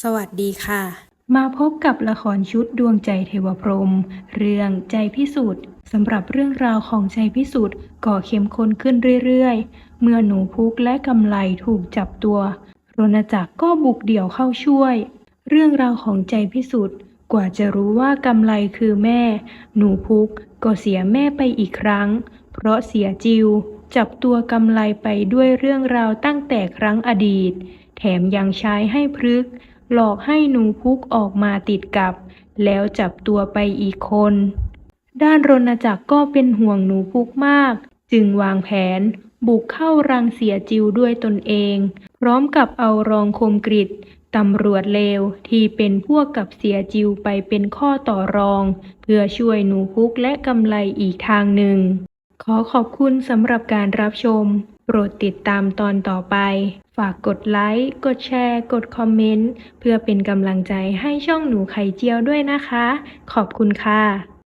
สวัสดีค่ะ มาพบกับละครชุดดวงใจเทวพรหมเรื่องใจพิสุทธิ์สำหรับเรื่องราวของใจพิสุทธิ์ก่อเข้มข้นขึ้นเรื่อยๆ เมื่อหนูพุกและกำไลถูกจับตัว รณจักรก็บุกเดี่ยวเข้าช่วย เรื่องราวของใจพิสุทธิ์กว่าจะรู้ว่ากำไลคือแม่ หนูพุกก็เสียแม่ไปอีกครั้ง เพราะเสียจิว จับตัวกำไลไปด้วยเรื่องราวตั้งแต่ครั้งอดีต แถมยังใช้ให้พฤกษ หลอกให้หนูพุกออกมาติดกับ แล้วจับตัวไปอีกคน ด้านรณจักรก็เป็นห่วงหนูพุกมาก จึงวางแผน บุกเข้ารังเสียจิวด้วยตนเอง พร้อมกับเอารองคมกริตตำรวจเลวที่เป็นพวกกับเสียจิวไปเป็นข้อต่อรอง เพื่อช่วยหนูพุกและกำไลอีกทางหนึ่ง ขอขอบคุณสำหรับการรับชม โปรดติดตามตอนต่อไป ฝากกดไลค์ กดแชร์ กดคอมเมนต์ เพื่อเป็นกำลังใจให้ช่องหนูไข่เจียวด้วยนะคะ ขอบคุณค่ะ